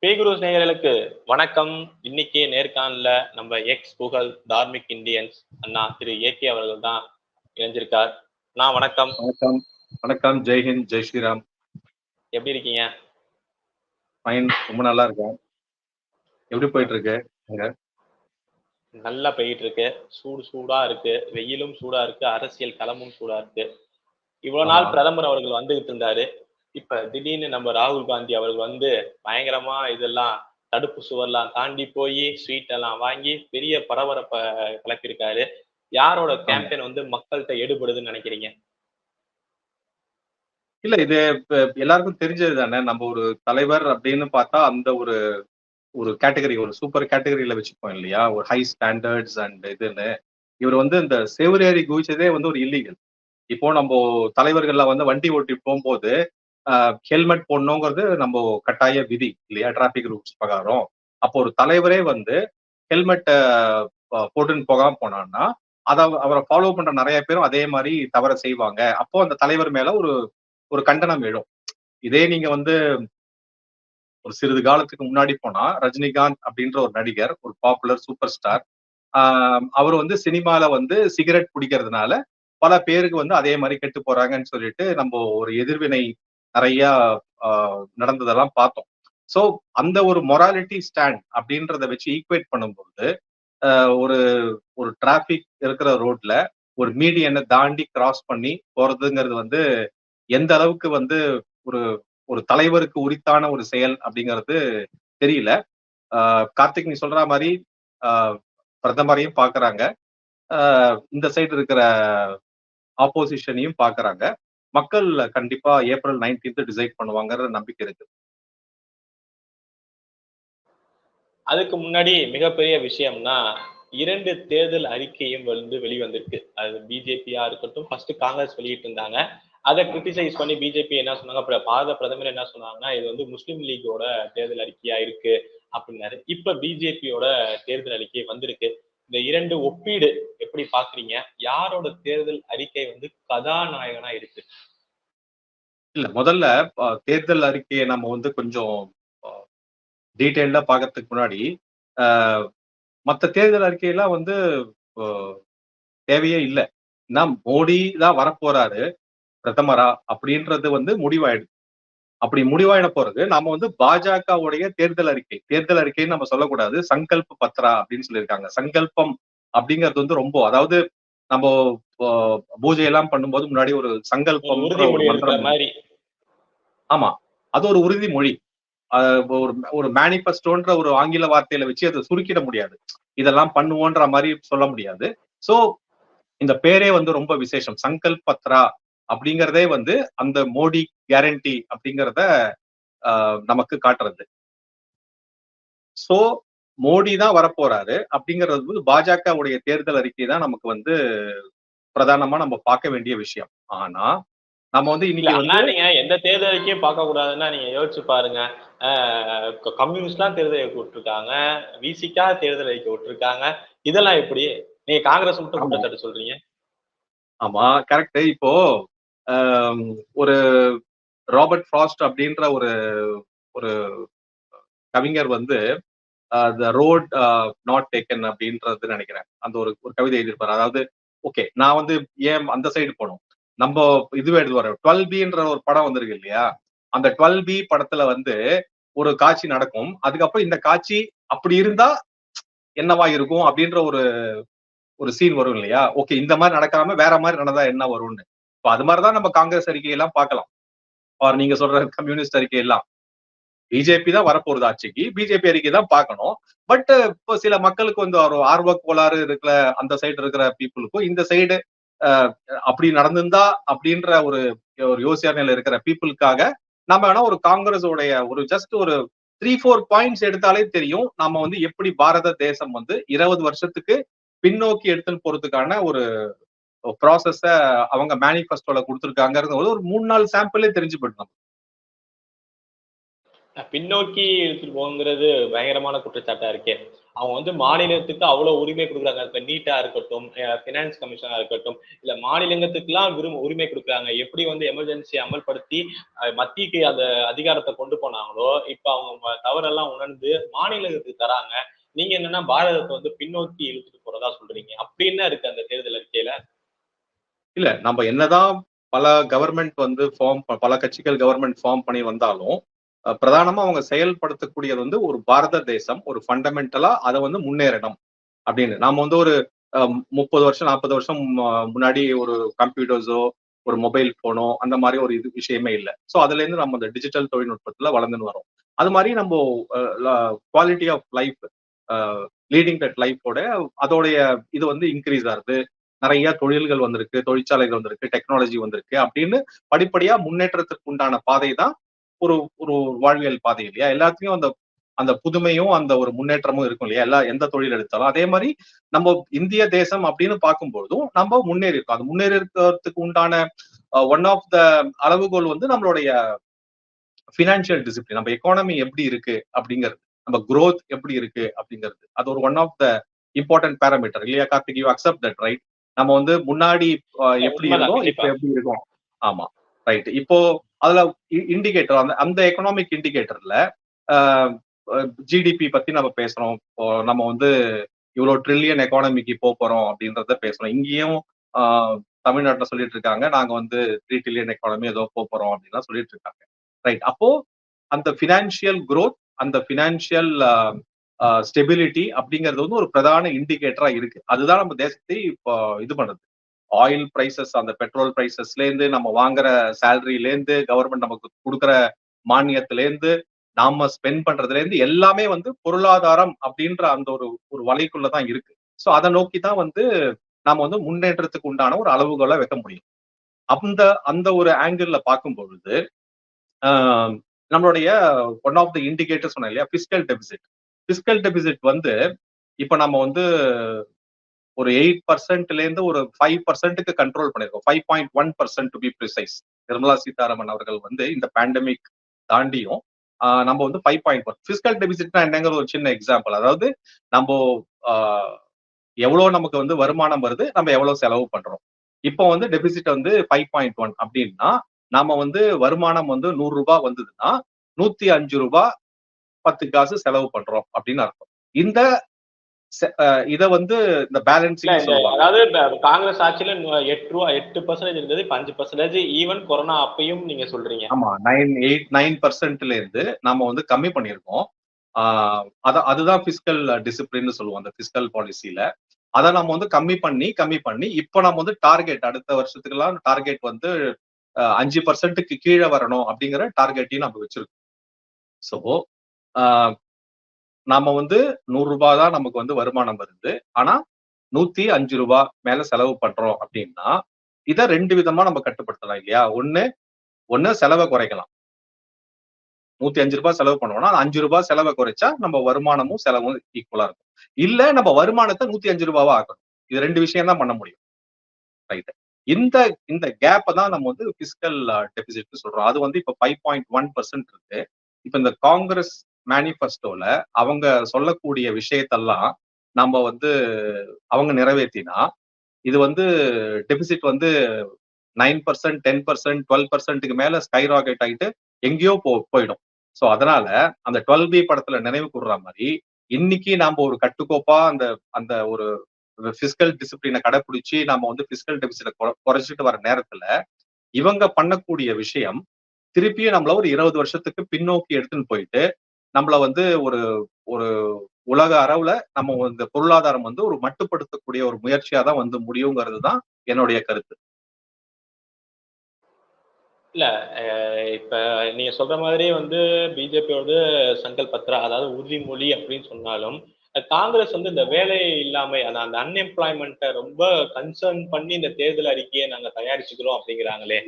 பேகுருஸ் நேயர்களுக்கு வணக்கம். இன்னைக்கு நேர்காணல நம்ம எக்ஸ் புகழ் தார்மிக் இந்தியன்ஸ் அண்ணா திரு ஏகே அவர்கள் தான் இணைஞ்சிருக்கார். அண்ணா வணக்கம். வணக்கம். வணக்கம். ஜெய்ஹிந்த் ஜெய் ஸ்ரீராம். எப்படி இருக்கீங்க? ஃபைன் ரொம்ப நல்லா இருக்கேன். எப்படி போயிட்டு இருக்கு அங்க? நல்லா போயிட்டு இருக்கு சூடு சூடா இருக்கு. வெயிலும் சூடா இருக்கு. அரசியல் களமும் சூடா இருக்கு. இவ்வளவு நாள். பிரதமர் அவர்கள் வந்துகிட்டு இருந்தாரு. இப்ப திடீர்னு நம்ம ராகுல் காந்தி அவர்கள் வந்து பயங்கரமா இதெல்லாம் தடுப்பு சுவர்லாம் தாண்டி போய் ஸ்வீட் எல்லாம் வாங்கி பெரிய பரபரப்பை கிளப்பியிருக்காரு யாரோட கேம்பெயின் வந்து மக்கள்கிட்ட எடுபடுதுன்னு நினைக்கிறீங்க? இல்ல இது எல்லாருக்கும் தெரிஞ்சது தானே நம்ம ஒரு தலைவர் அப்படின்னு பார்த்தா அந்த ஒரு ஒரு கேட்டகரி ஒரு சூப்பர் கேட்டகரியில வச்சுப்போம் இல்லையா? ஒரு ஹை ஸ்டாண்டர்ட்ஸ் அண்ட் இதுன்னு. இவர் வந்து இந்த சேவரேறி குவிச்சதே வந்து ஒரு இல்லீகல் இப்போ நம்ம தலைவர்கள்ல வந்து வண்டி ஓட்டி போகும்போது ஹெல்மெட் போடணுங்கிறது நம்ம கட்டாய விதி இல்லையா? டிராபிக் ரூல்ஸ் பிரகாரம். அப்போ ஒரு தலைவரே வந்து ஹெல்மெட்டை போட்டுன்னு போகாம போனான்னா அதை அவரை ஃபாலோ பண்ற நிறைய பேரும் அதே மாதிரி தவற செய்வாங்க. அப்போ அந்த தலைவர் மேல ஒரு ஒரு கண்டனம் எழும். இதே நீங்க வந்து ஒரு சிறிது காலத்துக்கு முன்னாடி போனா ரஜினிகாந்த் அப்படின்ற ஒரு நடிகர் ஒரு பாப்புலர் சூப்பர் ஸ்டார் அவர் வந்து சினிமால வந்து சிகரெட் பிடிக்கிறதுனால பல பேருக்கு வந்து அதே மாதிரி கெட்டு போறாங்கன்னு சொல்லிட்டு நம்ம ஒரு எதிர்வினை நிறைய நடந்ததெல்லாம் பார்த்தோம். ஸோ அந்த ஒரு மொராலிட்டி ஸ்டாண்ட் அப்படின்றத வச்சு ஈக்குவேட் பண்ணும்போது ஒரு ஒரு டிராஃபிக் இருக்கிற ரோட்ல ஒரு மீடியனை தாண்டி கிராஸ் பண்ணி போறதுங்கிறது வந்து எந்த அளவுக்கு வந்து ஒரு ஒரு தலைவருக்கு உரித்தான ஒரு செயல் அப்படிங்கிறது தெரியல. கார்த்திக் நீ சொல்ற மாதிரி பிரதமரையும் பாக்குறாங்க இந்த சைடு இருக்கிற ஆப்போசிஷனையும் பாக்குறாங்க மக்கள் கண்டிப்பா ஏப்ரல் நைன்டீன்த் டிசைட் பண்ணுவாங்கிற நம்பிக்கை இருக்கு. அதுக்கு முன்னாடி மிகப்பெரிய விஷயம்னா இரண்டு தேர்தல் அறிக்கையும் வந்து வெளிவந்திருக்கு. அது பிஜேபியா இருக்கட்டும் ஃபர்ஸ்ட் காங்கிரஸ் வெளியிட்டு இருந்தாங்க அதை கிரிட்டிசைஸ் பண்ணி பிஜேபி என்ன சொன்னாங்க? அப்புறம் பாரத பிரதமர் என்ன சொன்னாங்கன்னா இது வந்து முஸ்லீம் லீக்கோட தேர்தல் அறிக்கையா இருக்கு அப்படின்னாரு இப்ப பிஜேபியோட தேர்தல் அறிக்கை வந்திருக்கு. இந்த இரண்டு ஒப்பீடு எப்படி பாக்குறீங்க? யாரோட தேர்தல் அறிக்கை வந்து கதாநாயகனா இருக்கு? இல்ல முதல்ல தேர்தல் அறிக்கையை நம்ம வந்து கொஞ்சம் டீட்டெயில்டா பாக்கிறதுக்கு முன்னாடி ஆஹ் மத்த தேர்தல் அறிக்கையெல்லாம் வந்து தேவையே இல்லை. ஏன்னா மோடி தான் வரப்போறாரு பிரதமரா அப்படின்றது வந்து முடிவாயிடுது. அப்படி முடிவாயிட போறது நாம வந்து பாஜகவுடைய தேர்தல் அறிக்கை. தேர்தல் அறிக்கைன்னு நம்ம சொல்லக்கூடாது. சங்கல்ப பத்ரா அப்படின்னு சொல்லியிருக்காங்க. சங்கல்பம் அப்படிங்கிறது வந்து ரொம்ப அதாவது நம்ம பூஜை எல்லாம் பண்ணும்போது முன்னாடி ஒரு சங்கல்பம் ஆமா. அது ஒரு உறுதிமொழி. ஒரு ஒரு மேனிஃபெஸ்டோன்ற ஒரு ஆங்கில வார்த்தையில வச்சு அதை சுருக்கிட முடியாது. இதெல்லாம் பண்ணுவோன்ற மாதிரி சொல்ல முடியாது. சோ இந்த பேரே வந்து ரொம்ப விசேஷம். சங்கல்ப் பத்ரா அப்படிங்கறதே வந்து அந்த மோடி கேரண்டி அப்படிங்கிறத நமக்கு காட்டுறது. சோ மோடி தான் வரப்போறாரு அப்படிங்கிறது வந்து பாஜகவுடைய தேர்தல் அறிக்கை தான் நமக்கு வந்து பிரதானமா நம்ம பார்க்க வேண்டிய விஷயம். ஆனா நம்ம வந்து இன்னைக்கு நீங்க எந்த தேர்தல் அறிக்கையும் பார்க்க கூடாதுன்னா நீங்க யோசிச்சு பாருங்க. ஆஹ் கம்யூனிஸ்ட்லாம் தேர்தல் அறிக்கை விட்டுருக்காங்க. விசிக்கா தேர்தல் அறிக்கை விட்டுருக்காங்க. இதெல்லாம் எப்படி? நீங்க காங்கிரஸ் மட்டும். குற்றச்சாட்டு சொல்றீங்க? ஆமா கரெக்ட் இப்போ ஒரு ராபர்ட் ஃப்ராஸ்ட் அப்படின்ற ஒரு ஒரு கவிஞர் வந்து த ரோட் நாட் டேக்கன் அப்படின்றது நினைக்கிறேன். அந்த ஒரு ஒரு கவிதை எழுதியிருப்பாரு. அதாவது ஓகே நான் வந்து ஏன் அந்த சைடு போனோம் நம்ம இதுவே எழுதுவாரு டுவெல் பின்ற ஒரு படம் வந்திருக்கு இல்லையா? அந்த டுவெல் பி படத்துல வந்து ஒரு காட்சி நடக்கும். அதுக்கப்புறம் இந்த காட்சி அப்படி இருந்தா என்னவா இருக்கும் அப்படின்ற ஒரு ஒரு சீன் வரும் இல்லையா? ஓகே இந்த மாதிரி நடக்காம வேற மாதிரி நடந்தா என்ன வரும்னு. அது மாதிரிதான் நம்ம காங்கிரஸ் அறிக்கையெல்லாம் பார்க்கலாம். ஆர் நீங்க சொல்ற கம்யூனிஸ்ட் அறிக்கை எல்லாம் பிஜேபி தான் வரப்போறது ஆட்சிக்கு. பிஜேபி அறிக்கை தான் பார்க்கணும். பட் இப்போ சில மக்களுக்கு வந்து ஒரு ஆர்வ கோளாறு இருக்கிற அந்த சைடு இருக்கிற பீப்புளுக்கும் இந்த சைடு அப்படி நடந்திருந்தா அப்படின்ற ஒரு ஒரு யோசனையில இருக்கிற பீப்புளுக்காக நம்ம வேணா ஒரு காங்கிரஸோடைய ஒரு ஜஸ்ட் ஒரு த்ரீ ஃபோர் பாயிண்ட்ஸ் எடுத்தாலே தெரியும். நம்ம வந்து எப்படி பாரத தேசம் வந்து இருபது வருஷத்துக்கு பின்னோக்கி எடுத்துன்னு போறதுக்கான ஒரு ப்ராசஸ அவங்க மேனிஃபெஸ்டோல கொடுத்துருக்காங்கிறது ஒரு மூணு நாலு சாம்பிளே தெரிஞ்சு போயிடும் பின்னோக்கி இழுத்துட்டு போங்கிறது பயங்கரமான குற்றச்சாட்டா இருக்கே. அவங்க வந்து மாநிலத்துக்கு அவ்வளவு உரிமை கொடுக்குறாங்க. இப்ப நீட்டா இருக்கட்டும் பினான்ஸ் கமிஷனா இருக்கட்டும் இல்ல மாநிலங்கத்துக்குலாம் விரும்ப உரிமை கொடுக்குறாங்க. எப்படி வந்து எமர்ஜென்சி அமல்படுத்தி மத்திக்கு அந்த அதிகாரத்தை கொண்டு போனாங்களோ இப்ப அவங்க தவறெல்லாம் உணர்ந்து மாநிலத்துக்கு தராங்க. நீங்க என்னன்னா பாரதத்தை வந்து பின்னோக்கி இழுத்துட்டு போறதா சொல்றீங்க. அப்படி என்ன இருக்கு அந்த தேர்தல் அறிக்கையில? இல்ல நம்ம என்னதான் பல கவர்மெண்ட் வந்து ஃபார்ம் பல கட்சிகள் கவர்மெண்ட் ஃபார்ம் பண்ணி வந்தாலும் பிரதானமா அவங்க செயல்படுத்தக்கூடியது வந்து ஒரு பாரத தேசம் ஒரு ஃபண்டமெண்டலா அதை வந்து முன்னேறணும் அப்படின்னு. நாம வந்து ஒரு முப்பது வருஷம் நாற்பது வருஷம் முன்னாடி ஒரு கம்ப்யூட்டர்ஸோ ஒரு மொபைல் போனோ அந்த மாதிரி ஒரு இது விஷயமே இல்லை. ஸோ அதுல இருந்து நம்ம இந்த டிஜிட்டல் தொழில்நுட்பத்துல வளர்ந்துன்னு வரோம். அது மாதிரி நம்ம quality of life leading that லைஃபோட அதோடைய இது வந்து இன்க்ரீஸ் ஆகுது. நிறைய தொழில்கள் வந்திருக்கு தொழிற்சாலைகள் வந்திருக்கு டெக்னாலஜி வந்திருக்கு அப்படின்னு படிப்படியா முன்னேற்றத்துக்கு உண்டான பாதை தான் ஒரு ஒரு வாழ்வியல் பாதை இல்லையா? எல்லாத்துலயும் அந்த அந்த புதுமையும் அந்த ஒரு முன்னேற்றமும் இருக்கும் இல்லையா? எல்லா எந்த தொழில் எடுத்தாலும். அதே மாதிரி நம்ம இந்திய தேசம் அப்படின்னு பார்க்கும்பொழுதும் நம்ம முன்னேறி இருக்கோம். அது முன்னேறி இருக்கிறதுக்கு உண்டான ஒன் ஆஃப் த அளவுகோல் வந்து நம்மளுடைய ஃபினான்ஷியல் டிசிப்ளின் நம்ம எக்கானமி எப்படி இருக்கு அப்படிங்கிறது. நம்ம குரோத் எப்படி இருக்கு அப்படிங்கிறது. அது ஒரு one of the important parameter இல்லையா Karthik? You accept that right நம்ம வந்து முன்னாடி எப்படி இருந்தோம் இப்போ. எப்படி இருக்கோம்? ஆமா ரைட் இப்போ அதுல இண்டிகேட்டர் அந்த அந்த எக்கனாமிக் இண்டிகேட்டர்ல ஜிடிபி பத்தி நம்ம பேசுறோம். நம்ம வந்து இவ்வளவு ட்ரில்லியன் எக்கானமிக்கு போக போறோம் அப்படின்றத பேசுறோம். இங்கேயும் தமிழ்நாட்டுல சொல்லிட்டு இருக்காங்க. நாங்க வந்து த்ரீ ட்ரில்லியன் எக்கானமி ஏதோ போக போறோம் அப்படின்லாம் சொல்லிட்டு இருக்காங்க. ரைட் அப்போ அந்த ஃபினான்ஷியல் growth அந்த ஃபினான்ஷியல் ஸ்டெபிலிட்டி அப்படிங்கிறது வந்து ஒரு பிரதான இண்டிகேட்டரா இருக்கு. அதுதான் நம்ம தேசத்தை இப்போ இது பண்ணுது. ஆயில் பிரைசஸ் அந்த பெட்ரோல் பிரைசஸ்ல இருந்து நம்ம வாங்குற சேலரியில இருந்து கவர்மெண்ட் நமக்கு கொடுக்குற மானியத்துல இருந்து நாம ஸ்பெண்ட் பண்றதுல இருந்து எல்லாமே வந்து பொருளாதாரம் அப்படின்ற அந்த ஒரு ஒரு வலைக்குள்ள தான் இருக்கு. ஸோ அதை நோக்கி தான் வந்து நாம வந்து முன்னேற்றத்துக்கு உண்டான ஒரு அளவுகோலை வைக்க முடியும். அந்த அந்த ஒரு ஆங்கிள் பார்க்கும் பொழுது நம்மளுடைய ஒன் ஆஃப் த இண்டிகேட்டர் சொன்னேன் இல்லையா? பிஸ்கல் டெபிசிட் பிஸ்கல் டெபிசிட் வந்து இப்ப நம்ம வந்து ஒரு எயிட் பர்சன்ட்ல இருந்து ஒரு ஃபைவ் பர்சன்ட்டுக்கு கண்ட்ரோல் பண்ணிருக்கோம். Five point one percent to be precise Nirmala Sitharaman அவர்கள் வந்து இந்த பேண்டமிக் தாண்டியும் நம்ம வந்து ஃபைவ் பாயிண்ட் ஒன் பிஸ்கல் டெபிசிட்னா என்னங்கிற ஒரு சின்ன எக்ஸாம்பிள் அதாவது நம்ம எவ்வளோ எவ்வளவு நமக்கு வந்து வருமானம் வருது நம்ம எவ்வளவு செலவு பண்றோம். இப்போ வந்து டெபிசிட் வந்து ஃபைவ் பாயிண்ட் ஒன் அப்படின்னா நம்ம வந்து வருமானம் வந்து நூறு ரூபாய் வந்ததுன்னா நூத்தி அஞ்சு ரூபாய் பத்து காசு செலவு பண்றோம் அப்படின்னு அர்த்தம். இந்த இத வந்து இந்த பேலன்சிங் அதாவது காங்கிரஸ் ஆட்சியில எட்டு ரூபா எட்டு பர்சன்டேஜ் இருந்தது இப்ப அஞ்சு பர்சன்டேஜ் ஈவன் கொரோனா அப்பயும் நீங்க சொல்றீங்க. ஆமா நைன் எயிட் நைன் பர்சன்ட்ல இருந்து நாம வந்து கம்மி பண்ணியிருக்கோம். ஆஹ் அத அதுதான் பிசிக்கல் டிசிப்ளின் சொல்லுவோம் அந்த பிசிக்கல் பாலிசியில அதை நம்ம வந்து கம்மி பண்ணி கம்மி பண்ணி இப்போ நம்ம வந்து டார்கெட் அடுத்த வருஷத்துக்குலாம் டார்கெட் வந்து அஞ்சு பர்சன்ட்டுக்கு கீழே வரணும் அப்படிங்கிற டார்கெட்டையும் நம்ம வச்சிருக்கோம். ஸோ நாம வந்து நூறு ரூபாய் தான் நமக்கு வந்து வருமானம் வருது. ஆனா நூத்தி அஞ்சு ரூபாய் மேல செலவு பண்றோம் அப்படின்னா இதை ரெண்டு விதமா நம்ம கட்டுப்படுத்தலாம் இல்லையா? ஒண்ணு ஒண்ணு செலவை குறைக்கலாம். நூத்தி அஞ்சு ரூபாய் செலவு பண்ணுவோம்னா அஞ்சு ரூபாய் செலவை குறைச்சா நம்ம வருமானமும் செலவும் ஈக்குவலா இருக்கும். இல்ல நம்ம வருமானத்தை நூத்தி அஞ்சு ரூபாவா ஆக்கணும். இது ரெண்டு விஷயம் தான் பண்ண முடியும். ரைட் இந்த இந்த கேப்பை தான் நம்ம வந்து பிசிக்கல் டெபிசிட் சொல்றோம். அது வந்து இப்ப ஃபைவ் பாயிண்ட் ஒன் பர்சன்ட் இருக்கு. இப்ப இந்த காங்கிரஸ் மேனிஃபெஸ்டோல அவங்க சொல்லக்கூடிய விஷயத்தெல்லாம் நம்ம வந்து அவங்க நிறைவேற்றினா இது வந்து டெபிசிட் வந்து nine percent ten percent twelve பர்சன்ட்டுக்கு மேல ஸ்கை ராக்கெட் ஆகிட்டு எங்கேயோ போ போயிடும். ஸோ அதனால அந்த டுவெல் பி படத்துல நினைவு கூடுற மாதிரி இன்னைக்கு நாம ஒரு கட்டுக்கோப்பா அந்த அந்த ஒரு பிசிக்கல் டிசிப்ளினை கடைபிடிச்சு நாம வந்து பிசிக்கல் டெபிசிட்டை குறைச்சிட்டு வர நேரத்துல இவங்க பண்ணக்கூடிய விஷயம் திருப்பியும் நம்மள ஒரு இருபது வருஷத்துக்கு பின்னோக்கி எடுத்துன்னு போயிட்டு நம்மள வந்து ஒரு ஒரு உலக அளவுல நம்ம இந்த பொருளாதாரம் வந்து ஒரு மட்டுப்படுத்தக்கூடிய ஒரு முயற்சியா தான் வந்து முடியுங்கிறது தான் என்னுடைய கருத்து. இல்ல இப்ப நீங்க சொல்ற மாதிரி வந்து பிஜேபியோட சங்கல் பத்ரா அதாவது உறுதிமொழி அப்படின்னு சொன்னாலும் காங்கிரஸ் வந்து இந்த வேலை இல்லாமை அந்த அந்த அன்எம்ப்ளாய்மெண்ட்டை ரொம்ப கன்சர்ன் பண்ணி இந்த தேர்தல் அறிக்கையை நாங்க தயாரிச்சுக்கிறோம் அப்படிங்கிறாங்களே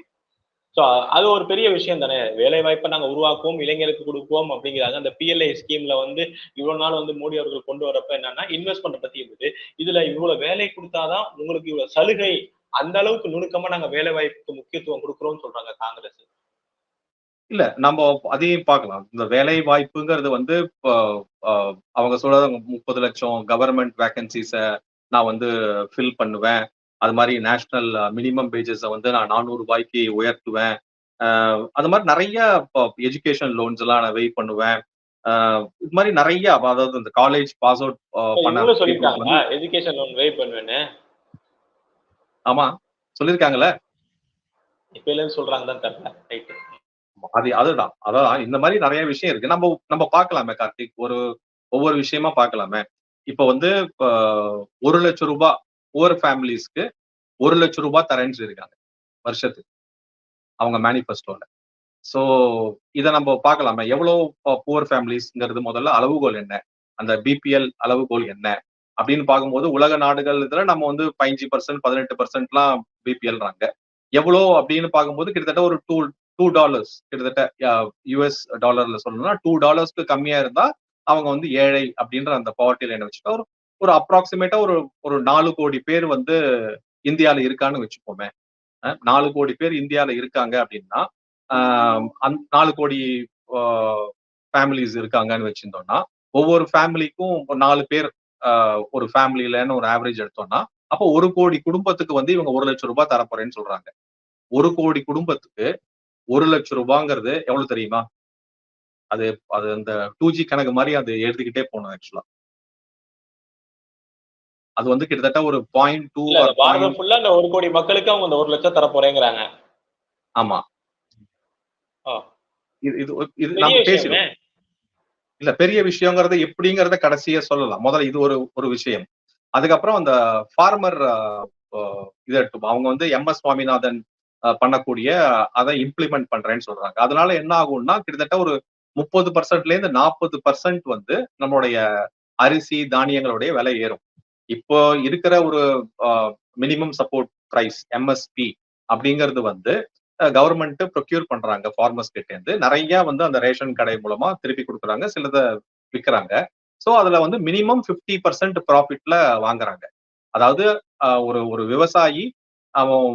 ஸோ அது ஒரு பெரிய விஷயம் தானே. வேலை வாய்ப்பை நாங்கள் உருவாக்குவோம் இளைஞருக்கு கொடுப்போம் அப்படிங்கிறாங்க. அந்த பிஎல்ஐ ஸ்கீம்ல வந்து இவ்வளோ நாள் வந்து மோடி அவர்கள் கொண்டு வரப்ப என்னன்னா இன்வெஸ்ட்மெண்ட் பத்தி இருந்தது. இதுல இவ்வளோ வேலை கொடுத்தாதான் உங்களுக்கு இவ்வளோ சலுகை அந்த அளவுக்கு நுணுக்கமா நாங்க வேலை வாய்ப்புக்கு முக்கியத்துவம் கொடுக்குறோம்னு சொல்றாங்க காங்கிரஸ். இல்ல நம்ம அதையும் பார்க்கலாம். இந்த வேலை வாய்ப்புங்கிறது வந்து இப்போ அவங்க சொல்றாங்க முப்பது லட்சம் கவர்மெண்ட் வேகன்சிஸ நான் வந்து ஃபில் பண்ணுவேன். அது மாதிரி நேஷனல் மினிமம் வேஜஸை வந்து நான் நானூறு ரூபாய்க்கு உயர்த்துவேன். அது மாதிரி நிறைய எஜுகேஷன் லோன்ஸ் எல்லாம் நான் வெயிட் பண்ணுவேன். இது மாதிரி நிறைய அதாவது இந்த காலேஜ் பாஸ் அவுட் பண்ண எஜுகேஷன் லோன் வெயிட் பண்ணுவேன்னு? ஆமா. சொல்லியிருக்காங்கல்ல? இப்ப சொல்றாங்க தான் தெரியல. ரைட் அது அதுதான். அதான் இந்த மாதிரி நிறைய விஷயம் இருக்கு. நம்ம நம்ம பார்க்கலாமே கார்த்திக். ஒரு ஒவ்வொரு விஷயமா பார்க்கலாமே. இப்ப வந்து ஒரு லட்சம் ரூபாய் புவர் ஃபேமிலிஸ்க்கு ஒரு லட்சம் ரூபாய் தரேன்னு சொல்லியிருக்காங்க வருஷத்துக்கு. அவங்க மேனிஃபெஸ்டோல ஸோ இதை நம்ம பார்க்கலாமே. எவ்வளோ புவர் ஃபேமிலிஸ்ங்கிறது முதல்ல அளவுகோல் என்ன? அந்த பிபிஎல் அளவுகோல் என்ன? அப்படின்னு பார்க்கும்போது உலக நாடுகள் இதுல நம்ம வந்து பதினஞ்சு பர்சன்ட் பதினெட்டு பர்சன்ட்லாம் பிபிஎல்றாங்க எவ்வளோ அப்படின்னு பார்க்கும்போது கிட்டத்தட்ட ஒரு டூ டூ டாலர்ஸ் கிட்டத்தட்ட யூஎஸ் டாலர்ல சொல்லணும்னா டூ டாலர்ஸ்க்கு கம்மியா இருந்தா அவங்க வந்து ஏழை அப்படின்ற அந்த பவர்ட்டி லைனை வச்சுட்டு ஒரு ஒரு அப்ராக்சிமேட்டா ஒரு ஒரு நாலு கோடி பேர் வந்து இந்தியால இருக்கான்னு வச்சுக்கோமே. நாலு கோடி பேர் இந்தியால இருக்காங்க அப்படின்னா அந்த நாலு கோடி ஃபேமிலிஸ் இருக்காங்கன்னு வச்சிருந்தோம்னா ஒவ்வொரு ஃபேமிலிக்கும் நாலு பேர் ஒரு ஃபேமிலியிலன்னு ஒரு ஆவரேஜ் எடுத்தோம்னா அப்போ ஒரு கோடி குடும்பத்துக்கு வந்து இவங்க ஒரு லட்சம் ரூபாய் தரப்போறேன்னு சொல்றாங்க. ஒரு கோடி குடும்பத்துக்கு ஒரு லட்சம் ரூபாங்கிறது எவ்வளவு தெரியுமா? அது அது அந்த டூ ஜி கணக்கு மாதிரி அது எழுதிக்கிட்டே போகணும் ஆக்சுவலா அது வந்து கிட்டத்தட்ட ஒரு பாயிண்ட் டூ பாரதம் ஃபுல்லா இந்த ஒரு கோடி மக்களுக்கு அவங்க இந்த ஒரு லட்சம் தர போறேங்கிறாங்க ஆமா. இது இது நம்ம பேசிடுவோம். இல்ல பெரிய விஷயங்கிறத எப்படிங்கிறத கடைசியா சொல்லலாம். முதல்ல இது ஒரு ஒரு விஷயம். அதுக்கப்புறம் அந்த ஃபார்மர் இதை அவங்க வந்து எம் எஸ் சுவாமிநாதன் பண்ணக்கூடிய அதை இம்ப்ளிமெண்ட் பண்றேன்னு சொல்றாங்க. அதனால என்ன ஆகும்னா கிட்டத்தட்ட ஒரு முப்பது பர்சன்ட்ல இருந்து நாற்பது பர்சன்ட் வந்து நம்மளுடைய அரிசி தானியங்களுடைய விலை ஏறும். இப்போ இருக்கிற ஒரு மினிமம் சப்போர்ட் பிரைஸ் எம்எஸ்பி அப்படிங்கிறது வந்து கவர்மெண்ட் ப்ரொக்யூர் பண்றாங்க ஃபார்மர்ஸ் கிட்ட இருந்து. நிறைய வந்து அந்த ரேஷன் கடை மூலமா திருப்பி கொடுக்குறாங்க சிலதை விற்கிறாங்க. ஸோ அதுல வந்து மினிமம் 50% பர்சன்ட் ப்ராஃபிட்ல வாங்குறாங்க. அதாவது ஒரு ஒரு விவசாயி அவன்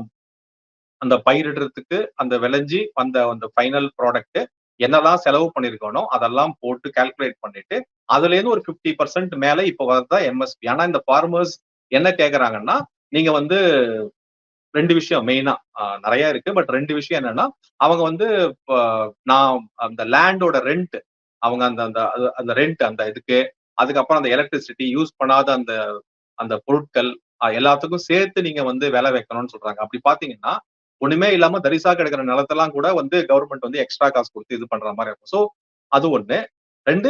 அந்த பயிரிடுறதுக்கு அந்த விளைஞ்சி அந்த அந்த ஃபைனல் ப்ராடக்ட் என்னதான் செலவு பண்ணிருக்கானோ அதெல்லாம் போட்டு கால்குலேட் பண்ணிட்டு அதுல இருந்து ஒரு 50% பர்சன்ட் மேல இப்ப வரதா எம்எஸ்பி ஆனா இந்த ஃபார்மர்ஸ் என்ன கேக்குறாங்கன்னா நீங்க வந்து ரெண்டு விஷயம் மெயினா நிறைய இருக்கு. பட் ரெண்டு விஷயம் என்னன்னா அவங்க வந்து நான் அந்த லேண்டோட ரெண்ட் அவங்க அந்த அந்த அந்த ரெண்ட் அந்த இதுக்கு அதுக்கப்புறம் அந்த எலக்ட்ரிசிட்டி யூஸ் பண்ணாத அந்த அந்த பொருட்கள் எல்லாத்துக்கும் சேர்த்து நீங்க வந்து விலை வைக்கணும்னு சொல்றாங்க. அப்படி பாத்தீங்கன்னா ஒண்ணுமே இல்லாம தரிசா கிடைக்கிற நிலத்தெல்லாம் கூட வந்து கவர்மெண்ட் வந்து எக்ஸ்ட்ரா காசு கொடுத்து இது பண்ற மாதிரி இருக்கும். ஸோ அது ஒண்ணு. ரெண்டு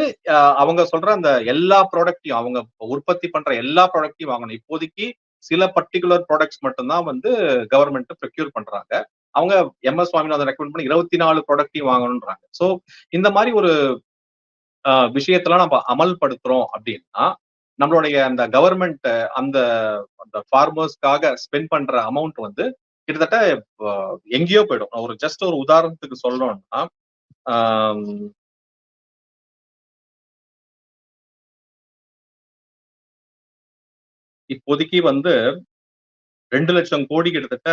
அவங்க சொல்ற அந்த எல்லா ப்ராடக்ட்டையும் அவங்க உற்பத்தி பண்ற எல்லா ப்ராடக்ட்டையும் வாங்கணும். இப்போதைக்கு சில பர்டிகுலர் ப்ராடக்ட்ஸ் மட்டும்தான் வந்து கவர்மெண்ட் ப்ரொக்யூர் பண்றாங்க. அவங்க எம் எஸ் சுவாமிநாதன் ரெக்கமெண்ட் பண்ணி இருபத்தி நாலு ப்ராடக்ட்டையும் வாங்கணும்ன்றாங்க. ஸோ இந்த மாதிரி ஒரு விஷயத்தெல்லாம் நம்ம அமல்படுத்துறோம் அப்படின்னா நம்மளுடைய அந்த கவர்மெண்ட் அந்த அந்த ஃபார்மர்ஸ்க்காக ஸ்பெண்ட் பண்ற அமௌண்ட் வந்து கிட்டத்தட்ட எங்கேயோ போயிடும். ஒரு ஜஸ்ட் ஒரு உதாரணத்துக்கு சொல்லணும்னா இப்போதைக்கு வந்து ரெண்டு லட்சம் கோடி கிட்டத்தட்ட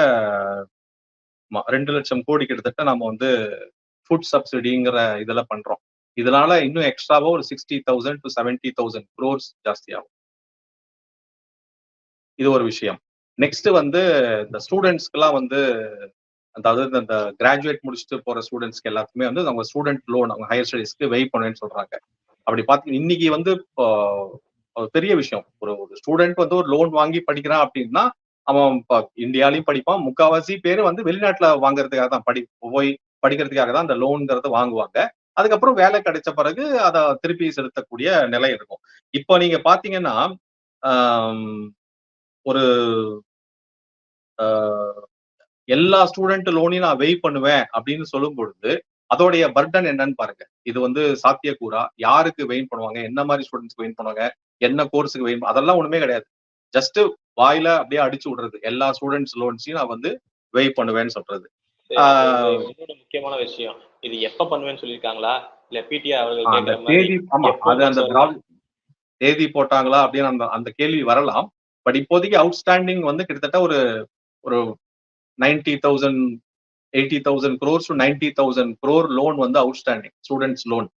ரெண்டு லட்சம் கோடி கிட்டத்தட்ட நம்ம வந்து ஃபுட் சப்சிடிங்கிற இதுல பண்றோம். இதனால இன்னும் எக்ஸ்ட்ராவா ஒரு sixty thousand to seventy thousand crores ஜாஸ்தியாகும் இது ஒரு விஷயம். நெக்ஸ்ட் வந்து இந்த ஸ்டூடெண்ட்ஸ்க்குலாம் வந்து அதாவது இந்த- கிராஜுவேட் முடிச்சுட்டு போற ஸ்டூடெண்ட்ஸ்க்கு எல்லாத்துக்குமே வந்து அவங்க ஸ்டூடெண்ட் லோன் அவங்க ஹையர் ஸ்டடீஸ்க்கு வெயிட் பண்ணுவேன்னு சொல்றாங்க. அப்படி பார்த்து இன்னைக்கு வந்து இப்போ ஒரு பெரிய விஷயம். ஒரு ஒரு ஸ்டூடெண்ட் வந்து ஒரு லோன் வாங்கி படிக்கிறான் அப்படின்னா அவன் இந்தியாலையும் படிப்பான். முக்காவாசி பேர் வந்து வெளிநாட்டுல வாங்குறதுக்காக தான் படி போய் படிக்கிறதுக்காக தான் அந்த லோன்ங்கிறத வாங்குவாங்க. அதுக்கப்புறம் வேலை கிடைச்ச பிறகு அதை திருப்பி செலுத்தக்கூடிய நிலை இருக்கும். இப்போ நீங்க பாத்தீங்கன்னா ஒரு எல்லா ஸ்டூடெண்ட் லோனையும் நான் வெயிட் பண்ணுவேன் அப்படின்னு சொல்லும் பொழுது அதோடைய பர்டன் என்னன்னு பாருங்க. இது வந்து சாத்தியக்கூறா. யாருக்கு வெயின் பண்ணுவாங்க? என்ன மாதிரி ஸ்டூடெண்ட்ஸ்க்கு வெயின் பண்ணுவாங்க? என்ன கோர்ஸுக்கு வெயின் அதெல்லாம் ஒண்ணுமே கிடையாது. ஜஸ்ட் வாயில அப்படியே அடிச்சு விடுறது. எல்லா ஸ்டூடெண்ட்ஸ் லோன்ஸையும் நான் வந்து வெயிட் பண்ணுவேன்னு சொல்றது. முக்கியமான விஷயம். இது எப்ப பண்ணுவேன்னு சொல்லியிருக்காங்களா? இல்ல பிடிஆர் அவர்கள் அந்த ஆமா அது தேதி போட்டாங்களா அப்படின்னு அந்த அந்த கேள்வி வரலாம். பட் இப்போதைக்கு அவுட்ஸ்டாண்டிங் வந்து கிட்டத்தட்ட ஒரு ஒரு ninety thousand eighty thousand crores to ninety thousand crore loan வந்து அவுட்ஸ்டாண்டிங் ஸ்டூடெண்ட்ஸ் லோன்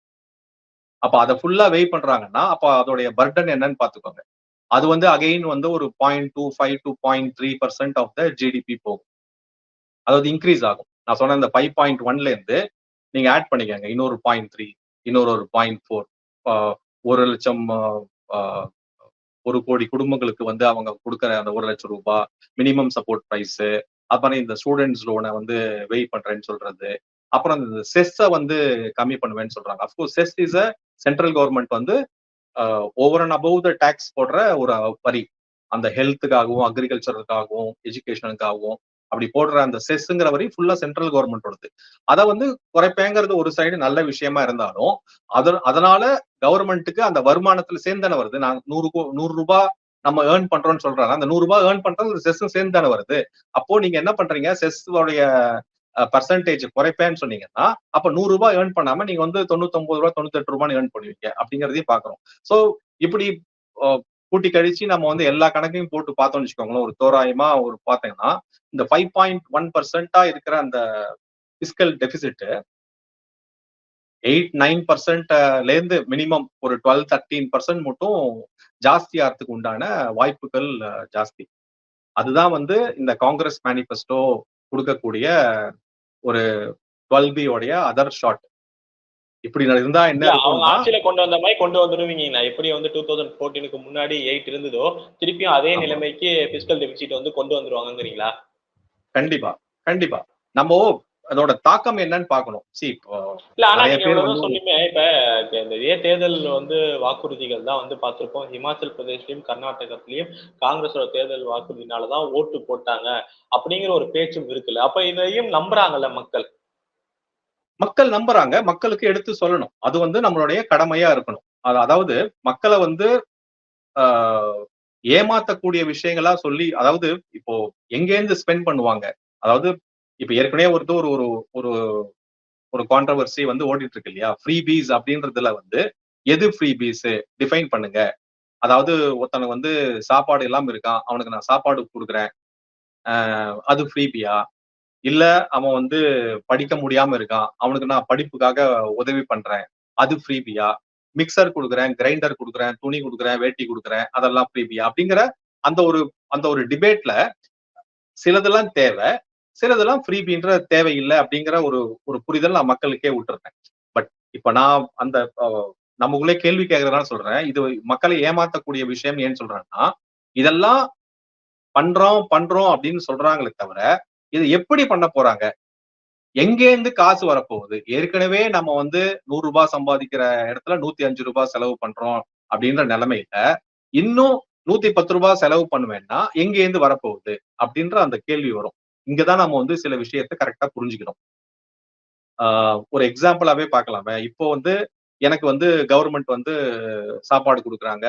அப்போ அதை ஃபுல்லாக வெயிட் பண்றாங்கன்னா அப்போ அதோடைய பர்டன் என்னன்னு பார்த்துக்கோங்க. அது வந்து அகைன் வந்து ஒரு point two five to point three percent of the GDP போகும். அதாவது இன்க்ரீஸ் ஆகும். நான் சொன்ன இந்த ஃபைவ் பாயிண்ட் ஒன்லேருந்து நீங்கள் ஆட் பண்ணிக்கோங்க. இன்னொரு பாயிண்ட் த்ரீ இன்னொரு ஒரு பாயிண்ட் ஃபோர் ஒரு லட்சம் ஒரு கோடி குடும்பங்களுக்கு வந்து அவங்க கொடுக்குற அந்த ஒரு லட்சம் ரூபாய் மினிமம் சப்போர்ட் ப்ரைஸ் அப்புறம் இந்த ஸ்டூடெண்ட்ஸ் லோனை வந்து வெய் பண்றேன்னு சொல்றது. அப்புறம் இந்த செஸ்ஸை வந்து கம்மி பண்ணுவேன்னு சொல்றாங்க. Of course cess is a central government வந்து over and above the tax போடுற ஒரு வரி. அந்த ஹெல்த்துக்காகவும் அக்ரிகல்ச்சருக்காகவும் எஜுகேஷனுக்காகவும் அப்படி போடுற அந்த செஸ்ங்கிற வரி ஃபுல்லா சென்ட்ரல் கவர்மெண்டோடது அதை வந்து குறைப்பேங்கிறது ஒரு சைடு நல்ல விஷயமா இருந்தாலும் அத அதனால கவர்மெண்ட்டுக்கு அந்த வருமானத்துல சேர்ந்தானே வருது. நான் நூறு நூறு ரூபாய் நம்ம ஏர்ன் பண்றோம்னு சொல்றாங்க. அந்த நூறு ரூபாய் ஏர்ன் பண்றது செஸ்ஸும் சேர்ந்து தானே வருது. அப்போ நீங்க என்ன பண்றீங்க? செஸ்ஸோடைய பர்சன்டேஜ் குறைப்பேன்னு சொன்னீங்கன்னா அப்ப நூறு ரூபாய் ஏர்ன் பண்ணாம நீங்க வந்து தொண்ணூத்தி ஒன்பது ரூபாய் தொண்ணூத்தி எட்டு ரூபாய் ஏர்ன் பண்ணுவீங்க அப்படிங்கறதையும் பாக்குறோம் சோ இப்படி கூட்டி கழிச்சு நம்ம வந்து எல்லா கணக்கையும் போட்டு பார்த்தோம்னு வச்சுக்கோங்களேன். ஒரு தோராயமா ஒரு பார்த்தீங்கன்னா இந்த ஃபைவ் பாயிண்ட் ஒன் பர்சன்டா இருக்கிற அந்த பிஸ்கல் டெபிசிட் எயிட் நைன் பர்சன்ட்லேருந்து மினிமம் ஒரு டுவெல் தேர்ட்டீன் பர்சன்ட் மட்டும் ஜாஸ்தி ஆகிறதுக்கு உண்டான வாய்ப்புகள் ஜாஸ்தி. அதுதான் வந்து இந்த காங்கிரஸ் மேனிஃபெஸ்டோ கொடுக்கக்கூடிய ஒரு டுவெல் பியோடைய அதர் ஷாட் இப்படி இருந்தா என்ன அவங்க ஆட்சியில கொண்டு வந்த மாதிரி கொண்டு வந்துருவீங்க நான் எப்படி வந்து டூ தௌசண்ட் போர்டீனுக்கு முன்னாடி எயிட் இருந்ததோ திருப்பியும் அதே நிலைமைக்கு பிசிக்கல் டெபிசிட் வந்து கொண்டு வந்துருவாங்கிறீங்களா கண்டிப்பா கண்டிப்பா. நம்ம அதோட தாக்கம் என்னன்னு பாக்கணும் சி இல்ல ஆனா சொன்னீங்க. இப்ப இதே தேர்தல் வந்து வாக்குறுதிகள் தான் வந்து பார்த்திருப்போம். ஹிமாச்சல் பிரதேஷ்லயும் கர்நாடகத்திலயும் காங்கிரஸோட தேர்தல் வாக்குறுதினாலதான் ஓட்டு போட்டாங்க அப்படிங்கிற ஒரு பேச்சும் இருக்குல்ல. அப்ப இதையும் நம்புறாங்கல்ல மக்கள். மக்கள் நம்புறாங்க மக்களுக்கு எடுத்து சொல்லணும். அது வந்து நம்மளுடைய கடமையா இருக்கணும். அது அதாவது மக்களை வந்து ஏமாத்தக்கூடிய விஷயங்களா சொல்லி அதாவது இப்போ எங்கேருந்து ஸ்பெண்ட் பண்ணுவாங்க? அதாவது இப்ப ஏற்கனவே ஒருத்தர் ஒரு ஒரு ஒரு ஒரு கான்ட்ரவர்சி வந்து ஓடிட்டு இருக்கு இல்லையா? ஃப்ரீ பீஸ் அப்படின்றதுல வந்து எது ஃப்ரீ பீஸ் டிஃபைன் பண்ணுங்க. அதாவது ஒருத்தனுக்கு வந்து சாப்பாடு இல்லாம இருக்கான் அவனுக்கு நான் சாப்பாடு கொடுக்குறேன். அது ஃப்ரீ பியா இல்ல அவன் வந்து படிக்க முடியாம இருக்கான். அவனுக்கு நான் படிப்புக்காக உதவி பண்றேன். அது ஃப்ரீபியா மிக்சர் கொடுக்குறேன் கிரைண்டர் கொடுக்குறேன் துணி கொடுக்குறேன் வேட்டி கொடுக்குறேன் அதெல்லாம் ஃப்ரீபியா அப்படிங்கிற அந்த ஒரு அந்த ஒரு டிபேட்ல சிலதெல்லாம் தேவை. சிலதெல்லாம் ஃப்ரீபின்ற தேவையில்லை அப்படிங்கிற ஒரு ஒரு புரிதல் நான் மக்களுக்கே விட்டுருந்தேன் பட் இப்ப நான் அந்த நமக்குள்ளே கேள்வி கேட்கறதுனால சொல்றேன். இது மக்களை ஏமாத்தக்கூடிய விஷயம் ஏன்னு சொல்றேன்னா இதெல்லாம் பண்றோம் பண்றோம் அப்படின்னு சொல்றாங்களே தவிர இது எப்படி பண்ண போறாங்க? எங்கேருந்து காசு வரப்போகுது? ஏற்கனவே நம்ம வந்து நூறு ரூபாய் சம்பாதிக்கிற இடத்துல நூத்தி அஞ்சு ரூபாய் செலவு பண்றோம் அப்படின்ற நிலைமையில இன்னும் நூத்தி பத்து ரூபாய் செலவு பண்ணுவேன்னா எங்கேருந்து வரப்போகுது? அப்படின்ற அந்த கேள்வி வரும். இங்கதான் நம்ம வந்து சில விஷயத்த கரெக்டா புரிஞ்சுக்கணும். ஒரு எக்ஸாம்பிளாவே பார்க்கலாமே. இப்போ வந்து எனக்கு வந்து கவர்மெண்ட் வந்து சாப்பாடு கொடுக்குறாங்க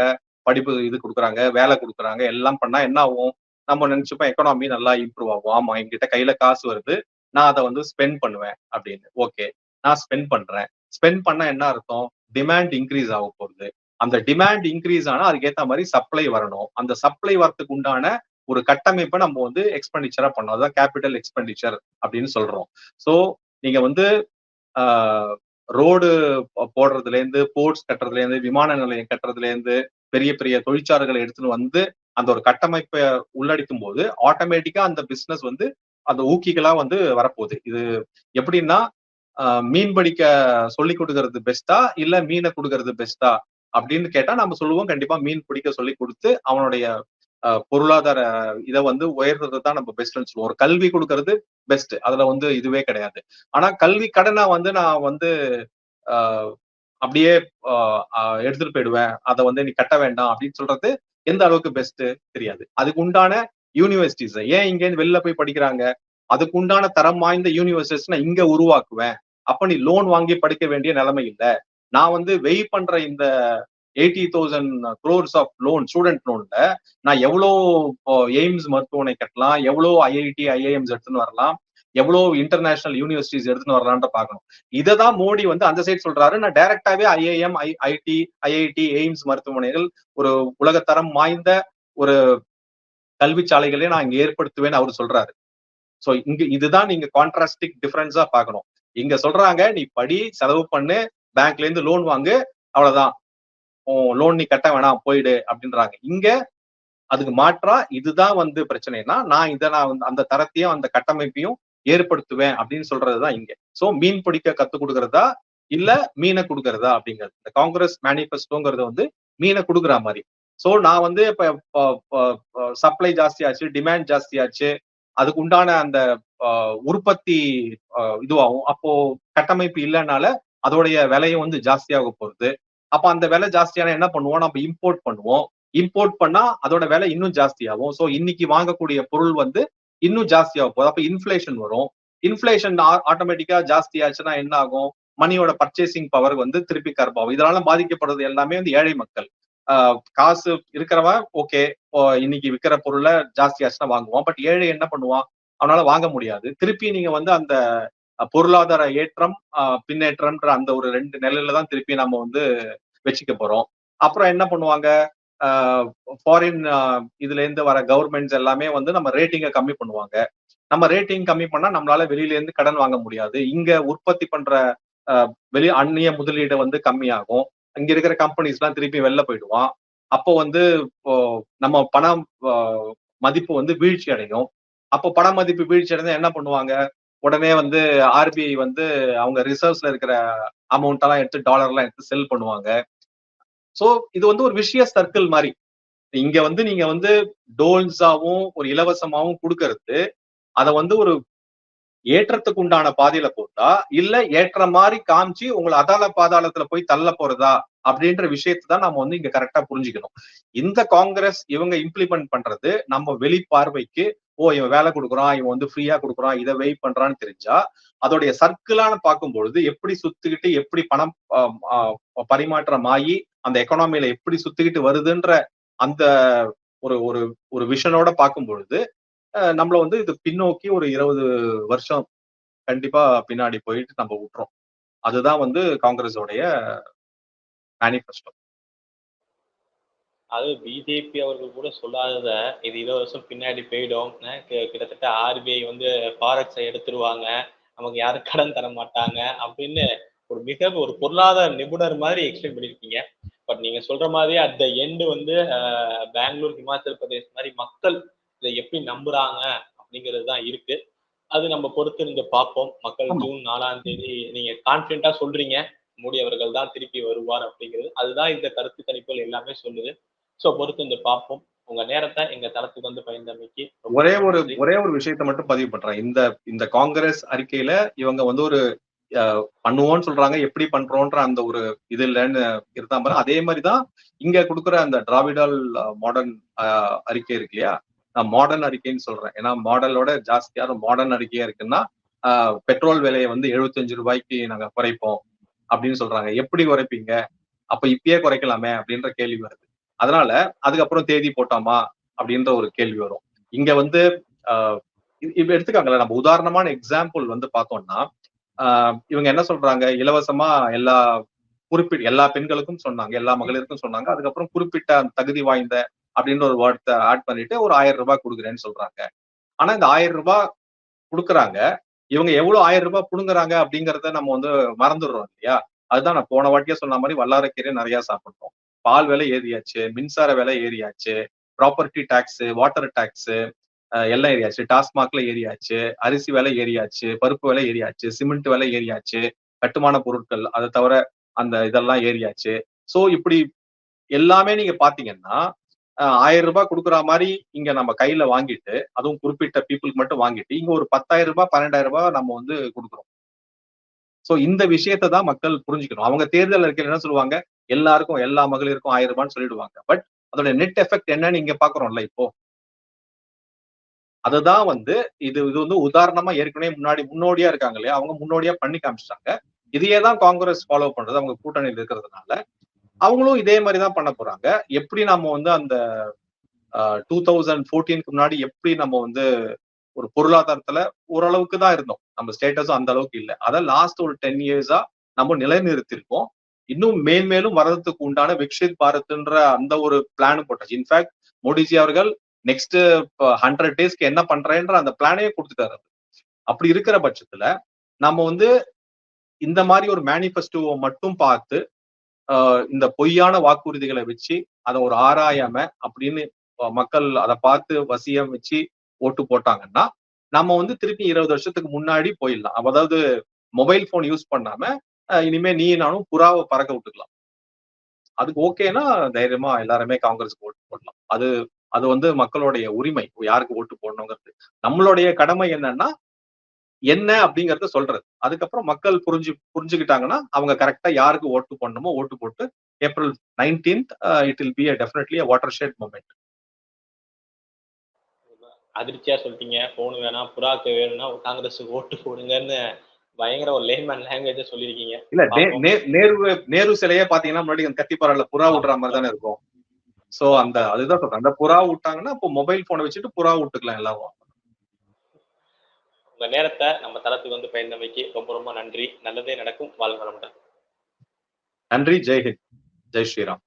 படிப்பு இது கொடுக்குறாங்க வேலை கொடுக்குறாங்க எல்லாம் பண்ணா என்ன ஆகும்? நம்ம நினைச்சுப்போம் எக்கனாமி நல்லா இம்ப்ரூவ் ஆகும். ஆமா என்கிட்ட கையில காசு வருது. நான் அதை வந்து ஸ்பெண்ட் பண்ணுவேன் அப்படின்னு. ஓகே நான் ஸ்பெண்ட் பண்றேன். ஸ்பெண்ட் பண்ணா என்ன அர்த்தம்? டிமாண்ட் இன்க்ரீஸ் ஆக போகுது. அந்த டிமாண்ட் இன்க்ரீஸ் ஆனா அதுக்கேற்ற மாதிரி சப்ளை வரணும். அந்த சப்ளை வரத்துக்கு உண்டான ஒரு கட்டமைப்பை நம்ம வந்து எக்ஸ்பெண்டிச்சரா பண்ணோம் அதான் கேபிட்டல் எக்ஸ்பெண்டிச்சர் அப்படின்னு சொல்றோம். ஸோ நீங்க வந்து ரோடு போடுறதுல இருந்து போர்ட்ஸ் கட்டுறதுல இருந்து விமான நிலையம் கட்டுறதுல இருந்து பெரிய பெரிய தொழிற்சாலைகளை எடுத்துன்னு வந்து அந்த ஒரு கட்டமைப்பை உள்ளடிக்கும் போது ஆட்டோமேட்டிக்கா அந்த பிசினஸ் வந்து அந்த ஊக்கிகளா வந்து வரப்போகுது. இது எப்படின்னா மீன் பிடிக்க சொல்லி கொடுக்கறது பெஸ்டா இல்ல மீனை கொடுக்கறது பெஸ்டா அப்படின்னு கேட்டா நம்ம சொல்லுவோம். கண்டிப்பா மீன் பிடிக்க சொல்லி கொடுத்து அவனுடைய பொருளாதார இதை வந்து உயர்றது தான் நம்ம பெஸ்ட்னு சொல்லுவோம். ஒரு கல்வி கொடுக்கறது பெஸ்ட் அதுல வந்து இதுவே கிடையாது. ஆனா கல்வி கடனை வந்து நான் வந்து அப்படியே எடுத்துட்டு போயிடுவேன். அதை வந்து நீ கட்ட வேண்டாம் அப்படின்னு சொல்றது எந்த அளவுக்கு பெஸ்ட் தெரியாது. அதுக்கு உண்டான யூனிவர்சிட்டிஸ் ஏன் இங்க இருந்து வெளில போய் படிக்கிறாங்க? அதுக்கு உண்டான தரம் வாய்ந்த யூனிவர்சிட்டிஸ் நான் இங்க உருவாக்குவேன். அப்ப நீ லோன் வாங்கி படிக்க வேண்டிய நிலைமை இல்லை. நான் வந்து வெய் பண்ற இந்த eighty thousand crores of loan student லோன்ல நான் எவ்வளோ எய்ம்ஸ் மருத்துவமனை கட்டலாம் எவ்வளோ ஐஐடி ஐஐஎம்ஸ் எடுத்துன்னு வரலாம் எவ்வளோ இன்டர்நேஷனல் யூனிவர்சிட்டிஸ் எடுத்துன்னு வரலான்ற பார்க்கணும். இதை தான் மோடி வந்து அந்த சைட் சொல்றாரு. நான் டைரக்டாவே IIM I IT IIT AIIMS மருத்துவமனைகள் ஒரு உலகத்தரம் வாய்ந்த ஒரு கல்வி சாலைகளே நான் இங்க ஏற்படுத்துவேன்னு அவர் சொல்றாரு. சோ இங்க இதுதான் நீங்க கான்ட்ராஸ்டிக் டிஃபரன்ஸா பார்க்கணும். இங்க சொல்றாங்க நீ படி செலவு பண்ணு பேங்க்ல இருந்து லோன் வாங்கு அவ்வளவுதான். லோன் நீ கட்ட வேணாம் போயிடு அப்படின்றாங்க. இங்க அதுக்கு மாற்றா இதுதான் வந்து பிரச்சனைனா நான் இதை நான் வந்து அந்த தரத்தையும் அந்த கட்டமைப்பையும் ஏற்படுத்துவேன் அப்படின்னு சொல்றதுதான் இங்க. சோ மீன் பிடிக்க கத்து கொடுக்கறதா? இல்ல மீனை கொடுக்கறதா? அப்படிங்கிறது. இந்த காங்கிரஸ் மேனிபெஸ்டோங்கிறது வந்து மீனை கொடுக்குற மாதிரி. சோ நான் வந்து இப்ப சப்ளை ஜாஸ்தியாச்சு டிமாண்ட் ஜாஸ்தியாச்சு அதுக்கு உண்டான அந்த உற்பத்தி இதுவாகும். அப்போ கட்டமைப்பு இல்லைனால அதோடைய விலையும் வந்து ஜாஸ்தியாக போகுது. அப்ப அந்த விலை ஜாஸ்தியான என்ன பண்ணுவோம்? நம்ம இம்போர்ட் பண்ணுவோம். இம்போர்ட் பண்ணா அதோட விலை இன்னும் ஜாஸ்தியாகும். சோ இன்னைக்கு வாங்கக்கூடிய பொருள் வந்து இன்னும் ஜாஸ்தியாக போகுது. அப்ப இன்ஃபிளேஷன் வரும். இன்ஃபிளேஷன் ஆட்டோமேட்டிக்கா ஜாஸ்தி ஆச்சுன்னா என்ன ஆகும்? மணியோட பர்ச்சேசிங் பவர் வந்து திருப்பி கர்ப்பாகும். இதனால பாதிக்கப்படுறது எல்லாமே வந்து ஏழை மக்கள். காசு இருக்கிறவன் ஓகே இன்னைக்கு விற்கிற பொருளை ஜாஸ்தி ஆச்சுன்னா வாங்குவான் பட் ஏழை என்ன பண்ணுவான்? அவனால வாங்க முடியாது. திருப்பி நீங்க வந்து அந்த பொருளாதார ஏற்றம் பின்னேற்றம்ன்ற அந்த ஒரு ரெண்டு நிலையில தான் திருப்பி நம்ம வந்து வச்சுக்க போறோம். அப்புறம் என்ன பண்ணுவாங்க? ஃபாரின் இதுல இருந்து வர கவர்மெண்ட்ஸ் எல்லாமே வந்து நம்ம ரேட்டிங்கை கம்மி பண்ணுவாங்க. நம்ம ரேட்டிங் கம்மி பண்ணா நம்மளால வெளியில இருந்து கடன் வாங்க முடியாது. இங்க உற்பத்தி பண்ற வெளி அந்நிய முதலீடு வந்து கம்மியாகும். இங்க இருக்கிற கம்பெனிஸ் எல்லாம் திருப்பி வெளில போயிடுவான். அப்போ வந்து இப்போ நம்ம பணம் மதிப்பு வந்து வீழ்ச்சி அடையும். அப்போ பண மதிப்பு வீழ்ச்சி அடைந்தா என்ன பண்ணுவாங்க? உடனே வந்து ஆர்பிஐ வந்து அவங்க ரிசர்வ்ஸ்ல இருக்கிற அமௌண்ட் எல்லாம் எடுத்து டாலர் எல்லாம் எடுத்து செல் பண்ணுவாங்க. சோ இது வந்து ஒரு விஷய சர்க்கிள் மாதிரி இங்க வந்து நீங்க வந்து டோல்ஸாவும் ஒரு இலவசமாவும் கொடுக்கறது அதை வந்து ஒரு ஏற்றத்துக்கு உண்டான பாதையில போட்டா இல்ல ஏற்ற மாதிரி காமிச்சு உங்களை அதால பாதாளத்துல போய் தள்ள போறதா அப்படின்ற விஷயத்தை தான் நம்ம வந்து இங்க கரெக்டா புரிஞ்சுக்கணும். இந்த காங்கிரஸ் இவங்க இம்ப்ளிமெண்ட் பண்றது நம்ம வெளி பார்வைக்கு ஓ இவன் வேலை கொடுக்குறான் இவன் வந்து ஃப்ரீயா கொடுக்குறான் இதை வெயிட் பண்றான்னு தெரிஞ்சா அதோடைய சர்க்கிளான பார்க்கும் பொழுது எப்படி சுத்துக்கிட்டு எப்படி பணம் பரிமாற்றம் ஆகி அந்த எக்கனாமியில எப்படி சுத்திக்கிட்டு வருதுன்ற அந்த ஒரு ஒரு ஒரு விஷனோட பார்க்கும் பொழுது நம்மள வந்து இது பின்னோக்கி ஒரு இருபது வருஷம் கண்டிப்பா பின்னாடி போயிட்டு நம்ம விட்டுறோம். அதுதான் வந்து காங்கிரஸோடைய மேனிஃபெஸ்டோ அது பிஜேபி அவர்கள் கூட சொல்லாதத இது இருபது வருஷம் பின்னாடி போயிடும். கிட்டத்தட்ட ஆர்பிஐ வந்து ஃபாரெக்ஸை எடுத்துருவாங்க. நமக்கு யாரும் கடன் தர மாட்டாங்க அப்படின்னு ஒரு மிக ஒரு பொருளாதார நிபுணர் மாதிரி எக்ஸ்பிளைன் பண்ணிருக்கீங்க பட் நீங்க சொல்ற மாதிரி அட் த எண்டு வந்து பெங்களூர் ஹிமாச்சல் பிரதேஷ் மாதிரி மக்கள் இதை எப்படி நம்புறாங்க அப்படிங்கிறது தான் இருக்கு. அது நம்ம பொறுத்து இருந்து பார்ப்போம். மக்கள். ஜூன் நாலாம் தேதி நீங்க கான்பிடண்டா சொல்றீங்க. மோடி அவர்கள் தான் திருப்பி வருவார் அப்படிங்கிறது. அதுதான் இந்த கருத்து கணிப்புகள் எல்லாமே சொல்லுது. சோ பொறுத்து இருந்து பார்ப்போம். உங்க நேரத்தை எங்க தளத்துக்கு வந்து பயந்தமைக்கு ஒரே ஒரு. ஒரே ஒரு விஷயத்தை மட்டும் பதிவு பண்றேன். இந்த இந்த காங்கிரஸ் அறிக்கையில இவங்க வந்து ஒரு பண்ணுவோம்னு சொல்றாங்க. எப்படி பண்றோன்ற அந்த ஒரு இது இல்லைன்னு இருந்தா மாதிரி அதே மாதிரிதான் இங்க கொடுக்குற அந்த டிராவிடல் மாடர்ன் அறிக்கை இருக்கு இல்லையா? நான் மாடர்ன் அறிக்கைன்னு சொல்றேன். ஏன்னா மாடலோட ஜாஸ்தியான மாடர்ன் அறிக்கையா இருக்குன்னா பெட்ரோல் விலையை வந்து 75 ரூபாய்க்கு நாங்க குறைப்போம் அப்படின்னு சொல்றாங்க. எப்படி குறைப்பீங்க? அப்ப இப்பயே குறைக்கலாமே அப்படின்ற கேள்வி வருது. அதனால அதுக்கப்புறம் தேதி போட்டோமா அப்படின்ற ஒரு கேள்வி வரும். இங்க வந்து இப்ப எடுத்துக்காங்கல்ல நம்ம உதாரணமான எக்ஸாம்பிள் வந்து பார்த்தோம்னா இவங்க என்ன சொல்றாங்க? இலவசமா எல்லா குறிப்பிட்ட எல்லா பெண்களுக்கும் சொன்னாங்க. எல்லா மகளிருக்கும் சொன்னாங்க. அதுக்கப்புறம் குறிப்பிட்ட அந்த தகுதி வாய்ந்த அப்படின்ற ஒரு வார்த்தை ஆட் பண்ணிட்டு ஒரு ஆயிரம் ரூபாய் கொடுக்குறேன்னு சொல்றாங்க. ஆனா இந்த ஆயிரம் ரூபாய் கொடுக்குறாங்க. இவங்க எவ்வளவு ஆயிரம் ரூபாய் புடுங்குறாங்க அப்படிங்கறத நம்ம வந்து மறந்துடுறோம் இல்லையா? அதுதான் நான் போன வாட்டியே சொன்ன மாதிரி வல்லாரக்கீரை நிறைய சாப்பிடுறோம் பால் விலை ஏறியாச்சு மின்சார விலை ஏறியாச்சு ப்ராப்பர்ட்டி டேக்ஸ் வாட்டர் டேக்ஸ் எல்லாம் ஏறியாச்சு. டாஸ்மாக்ல ஏறியாச்சு அரிசி விலை ஏறியாச்சு பருப்பு விலை ஏறியாச்சு சிமெண்ட் விலை ஏறியாச்சு கட்டுமான பொருட்கள் அதை தவிர அந்த இதெல்லாம் ஏறியாச்சு. ஸோ இப்படி எல்லாமே நீங்க பாத்தீங்கன்னா ஆயிரம் ரூபாய் கொடுக்குற மாதிரி இங்க நம்ம கையில வாங்கிட்டு அதுவும் குறிப்பிட்ட பீப்புளுக்கு மட்டும் வாங்கிட்டு இங்க ஒரு பத்தாயிரம் ரூபாய் பன்னெண்டாயிரம் ரூபாய் நம்ம வந்து கொடுக்குறோம். ஸோ இந்த விஷயத்தை தான் மக்கள் புரிஞ்சுக்கணும். அவங்க தேர்தல் இருக்கிற என்ன சொல்லுவாங்க? எல்லாருக்கும் எல்லா மகளிருக்கும் ஆயிரம் ரூபான்னு சொல்லிடுவாங்க. பட் அதோட நெட் எஃபெக்ட் என்னன்னு இங்க பாக்குறோம்ல இப்போ. அதுதான் வந்து இது இது வந்து உதாரணமா ஏற்கனவே முன்னாடி முன்னோடியா இருக்காங்க இல்லையா? அவங்க முன்னோடியா பண்ணி காமிச்சிட்டாங்க. இதையே தான் காங்கிரஸ் ஃபாலோ பண்றது. அவங்க கூட்டணியில் இருக்கிறதுனால. அவங்களும் இதே மாதிரி தான் பண்ண போறாங்க. எப்படி நம்ம வந்து அந்த டூ தௌசண்ட் ஃபோர்டீனுக்கு முன்னாடி எப்படி நம்ம வந்து ஒரு பொருளாதாரத்துல ஓரளவுக்கு தான் இருந்தோம். நம்ம ஸ்டேட்டஸும் அந்த அளவுக்கு இல்லை. அதை லாஸ்ட் ஒரு டென் இயர்ஸா நம்ம நிலைநிறுத்திருக்கோம் இன்னும் மேன்மேலும் வரதுக்கு உண்டான விக்ஷித் பாரத்ன்ற அந்த ஒரு பிளான் போட்டாச்சு. இன்ஃபேக்ட் மோடிஜி அவர்கள் நெக்ஸ்ட் ஹண்ட்ரட் டேஸ்க்கு என்ன பண்றேன்ற அந்த பிளானே கொடுத்துட்டாரு அப்படி இருக்கிற பட்சத்துல நம்ம வந்து இந்த மாதிரி ஒரு மேனிஃபெஸ்டோவை மட்டும் பார்த்து ஆஹ் இந்த பொய்யான வாக்குறுதிகளை வச்சு அதை ஒரு ஆராயாம அப்படின்னு மக்கள் அதை பார்த்து வசியம் வச்சு ஓட்டு போட்டாங்கன்னா நம்ம வந்து திருப்பி இருபது வருஷத்துக்கு முன்னாடி போயிடலாம். அதாவது மொபைல் போன் யூஸ் பண்ணாம இனிமே நீ நானும் புறாவை பறக்க விட்டுக்கலாம். அதுக்கு ஓகேனா தைரியமா எல்லாருமே காங்கிரஸ் ஓட்டு போடலாம். அது அது வந்து மக்களுடைய உரிமை யாருக்கு ஓட்டு போடணுங்கிறது. நம்மளுடைய கடமை என்னன்னா என்ன அப்படிங்கறத சொல்றது. அதுக்கப்புறம் மக்கள் புரிஞ்சு புரிஞ்சுக்கிட்டாங்கன்னா அவங்க கரெக்டா யாருக்கு ஓட்டு போடணுமோ ஓட்டு போட்டு April nineteenth it will be definitely watershed moment அதிர்ச்சியா சொல்லிட்டீங்க. போன் வேணாம் புறாக்கு வேணும்னா காங்கிரஸுக்கு ஓட்டு போடுங்கன்னு பயங்கர ஒரு லேமேன் லாங்குவேஜ சொல்லியிருக்கீங்க. இல்ல நேரு நேரு சிலையே பாத்தீங்கன்னா முன்னாடி கத்திப்பாறையில புறா விடுற மாதிரி தானே இருக்கும். சோ அந்த அதுதான் சொல்றேன். அந்த புறா விட்டாங்கன்னா அப்போ மொபைல் போனை வச்சுட்டு புறா விட்டுக்கலாம் எல்லாரும். உங்க நேரத்தை நம்ம தளத்துக்கு வந்து பயந்தமைக்கு ரொம்ப ரொம்ப நன்றி. நல்லதே நடக்கும். வாழ்க வளமுடன். நன்றி. ஜெய் ஹிந்த். ஜெய் ஸ்ரீராம்.